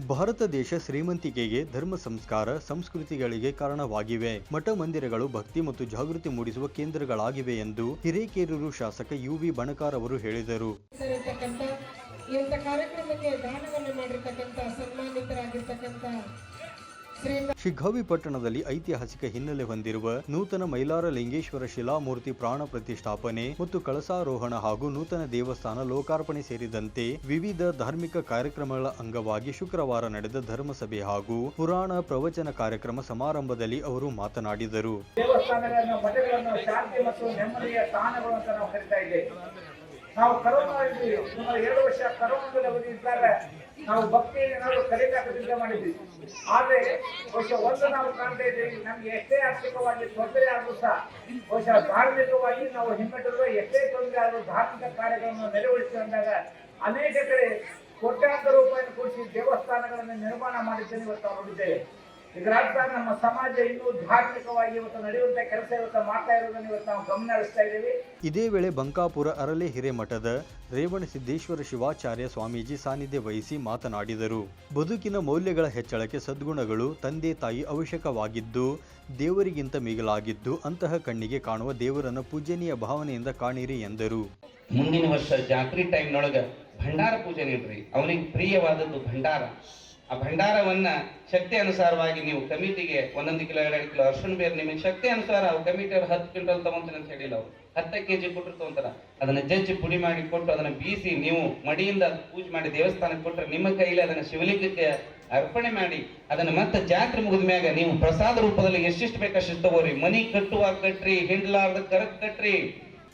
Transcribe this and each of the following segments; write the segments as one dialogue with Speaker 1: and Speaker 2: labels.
Speaker 1: ಭಾರತ ದೇಶ ಶ್ರೀಮಂತಿಕೆಗೆ ಧರ್ಮ ಸಂಸ್ಕಾರ ಸಂಸ್ಕೃತಿಗಳಿಗೆ ಕಾರಣವಾಗಿವೆ. ಮಠ ಮಂದಿರಗಳು ಭಕ್ತಿ ಮತ್ತು ಜಾಗೃತಿ ಮೂಡಿಸುವ ಕೇಂದ್ರಗಳಾಗಿವೆ ಎಂದು ಹಿರೇಕೇರೂರು ಶಾಸಕ ಯು ವಿ ಬಣಕಾರ್ ಅವರು ಹೇಳಿದರು.
Speaker 2: ಕಾರ್ಯಕ್ರಮಕ್ಕೆ ದಾನವನ್ನು ಮಾಡಿರ್ತಕ್ಕಂಥ ಸನ್ಮಾನಿತರಾಗಿರ್ತಕ್ಕಂಥ
Speaker 1: ಶಿಗ್ಗಾವಿ ಪಟ್ಟಣದಲ್ಲಿ ಐತಿಹಾಸಿಕ ಹಿನ್ನೆಲೆ ಹೊಂದಿರುವ ನೂತನ ಮೈಲಾರ ಲಿಂಗೇಶ್ವರ ಶಿಲಾಮೂರ್ತಿ ಪ್ರಾಣ ಪ್ರತಿಷ್ಠಾಪನೆ ಮತ್ತು ಕಳಸಾರೋಹಣ ಹಾಗೂ ನೂತನ ದೇವಸ್ಥಾನ ಲೋಕಾರ್ಪಣೆ ಸೇರಿದಂತೆ ವಿವಿಧ ಧಾರ್ಮಿಕ ಕಾರ್ಯಕ್ರಮಗಳ ಅಂಗವಾಗಿ ಶುಕ್ರವಾರ ನಡೆದ ಧರ್ಮಸಭೆ ಹಾಗೂ ಪುರಾಣ ಪ್ರವಚನ ಕಾರ್ಯಕ್ರಮ ಸಮಾರಂಭದಲ್ಲಿ ಅವರು ಮಾತನಾಡಿದರು.
Speaker 3: ನಾವು ಕರೋನಾ ಇದ್ದೀವಿ. ಸುಮಾರು ಎರಡು ವರ್ಷ ಕರೋನಾದಲ್ಲಿ ಅವರು ಇದ್ದಾರೆ ನಾವು ಭಕ್ತಿಯಲ್ಲಿ ನಾವು ಕಲಿಕಾಕದಿಂದ ಮಾಡಿದ್ವಿ. ಆದ್ರೆ ಬಹುಶಃ ಒಂದು ನಾವು ಕಾಣ್ತಾ ಇದ್ದೀವಿ, ನಮ್ಗೆ ಎಷ್ಟೇ ಆರ್ಥಿಕವಾಗಿ ತೊಂದರೆ ಆದ್ರೂ ಸಹ ಬಹುಶಃ ಧಾರ್ಮಿಕವಾಗಿ ನಾವು ಹಿಮ್ಮೆಟ್ಟಿರುವ ಎಷ್ಟೇ ತೊಂದರೆ ಆದರೂ ಧಾರ್ಮಿಕ ಕಾರ್ಯಗಳನ್ನು ನೆರವೇರಿಸಿ ಅಂದಾಗ ಅನೇಕ ಕಡೆ ಕೋಟ್ಯಾಂತರ ರೂಪಾಯಿ ಕೂಡಿಸಿ ದೇವಸ್ಥಾನಗಳನ್ನು ನಿರ್ಮಾಣ ಮಾಡಿದ್ದೇನೆ ಇವತ್ತು ನಾವು ನೋಡಿದ್ದೇವೆ. ಇದರ ಅರ್ಥ ನಮ್ಮ ಸಮಾಜ ಇನ್ನೂ ಧಾರ್ಮಿಕವಾಗಿ ಇವತ್ತು ನಡೆಯುವಂತ ಕೆಲಸ ಇವತ್ತು ಮಾಡ್ತಾ ಇರೋದನ್ನು ಇವತ್ತು ನಾವು ಗಮನ ಹರಿಸ್ತಾ ಇದ್ದೀವಿ.
Speaker 1: ಇದೇ ವೇಳೆ ಬಂಕಾಪುರ ಅರಳೆ ಹಿರೇಮಠದ ರೇವಣ ಸಿದ್ದೇಶ್ವರ ಶಿವಾಚಾರ್ಯ ಸ್ವಾಮೀಜಿ ಸಾನ್ನಿಧ್ಯ ವಹಿಸಿ ಮಾತನಾಡಿದರು. ಬದುಕಿನ ಮೌಲ್ಯಗಳ ಹೆಚ್ಚಳಕ್ಕೆ ಸದ್ಗುಣಗಳು ತಂದೆ ತಾಯಿ ಅವಶ್ಯಕವಾಗಿದ್ದು ದೇವರಿಗಿಂತ ಮಿಗಿಲಾಗಿದ್ದು ಅಂತಹ ಕಣ್ಣಿಗೆ ಕಾಣುವ ದೇವರನ್ನು ಪೂಜನೀಯ ಭಾವನೆಯಿಂದ ಕಾಣಿರಿ ಎಂದರು.
Speaker 4: ಮುಂದಿನ ವರ್ಷ ಜಾತ್ರೆ ಟೈಮ್ನೊಳಗ ಭಂಡಾರ ಪೂಜೆ ನೀಡ್ರಿ. ಅವನಿಗೆ ಪ್ರಿಯವಾದದ್ದು ಭಂಡಾರ. ಆ ಭಂಡಾರವನ್ನ ಶಕ್ತಿ ಅನುಸಾರವಾಗಿ ನೀವು ಕಮಿಟಿಗೆ ಒಂದೊಂದು ಕಿಲೋ ಎರಡು ಕಿಲೋ ಅರ್ಶನ್ ಬೇರೆ ನಿಮಗೆ ಶಕ್ತಿ ಅನುಸಾರ ಕಮಿಟಿ ಅವ್ರು ಹತ್ತು ಕ್ವಿಂಟಲ್ ತಗೊಂತೀನಿ ಅಂತ ಹೇಳಿಲ್ಲ ಅವ್ರು. ಕೆ ಜಿ ಕೊಟ್ಟರು ತಗೊಂತಾರ. ಅದನ್ನ ಜಜ್ಜಿ ಪುಡಿ ಮಾಡಿ ಕೊಟ್ಟು ಅದನ್ನ ಬೀಸಿ ನೀವು ಮಡಿಯಿಂದ ಪೂಜೆ ಮಾಡಿ ದೇವಸ್ಥಾನಕ್ಕೆ ಕೊಟ್ಟರೆ ನಿಮ್ಮ ಕೈಯಲ್ಲಿ ಅದನ್ನ ಶಿವಲಿಂಗಕ್ಕೆ ಅರ್ಪಣೆ ಮಾಡಿ ಅದನ್ನ ಮತ್ತೆ ಜಾತ್ರೆ ಮುಗಿದ ಮ್ಯಾಗ ನೀವು ಪ್ರಸಾದ ರೂಪದಲ್ಲಿ ಎಷ್ಟಿಷ್ಟು ಬೇಕಷ್ಟು ತಗೋರಿ. ಮನಿ ಕಟ್ಟುವಾಗ ಕಟ್ರಿ, ಹಿಂಡ್ಲಾರ್ದ ಕರಕ್ ಕಟ್ರಿ.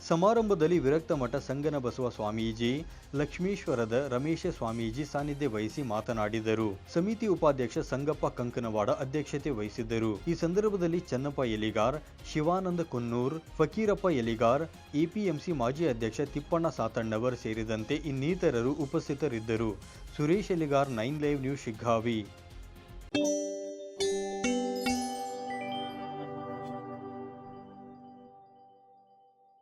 Speaker 1: ಸಮಾರಂಭದಲ್ಲಿ ವಿರಕ್ತ ಮಠ ಸಂಗನ ಬಸವ ಸ್ವಾಮೀಜಿ, ಲಕ್ಷ್ಮೀಶ್ವರದ ರಮೇಶ ಸ್ವಾಮೀಜಿ ಸಾನ್ನಿಧ್ಯ ವಹಿಸಿ ಮಾತನಾಡಿದರು. ಸಮಿತಿ ಉಪಾಧ್ಯಕ್ಷ ಸಂಗಪ್ಪ ಕಂಕನವಾಡ ಅಧ್ಯಕ್ಷತೆ ವಹಿಸಿದ್ದರು. ಈ ಸಂದರ್ಭದಲ್ಲಿ ಚನ್ನಪ್ಪ ಎಲಿಗಾರ್ ಶಿವಾನಂದ ಕೊನ್ನೂರ್, ಫಕೀರಪ್ಪ ಎಲಿಗಾರ್ ಎಪಿಎಂಸಿ ಮಾಜಿ ಅಧ್ಯಕ್ಷ ತಿಪ್ಪಣ್ಣ ಸಾತಣ್ಣವರ್ ಸೇರಿದಂತೆ ಇನ್ನಿತರರು ಉಪಸ್ಥಿತರಿದ್ದರು. Suresh Eligar nine live news Shiggavi.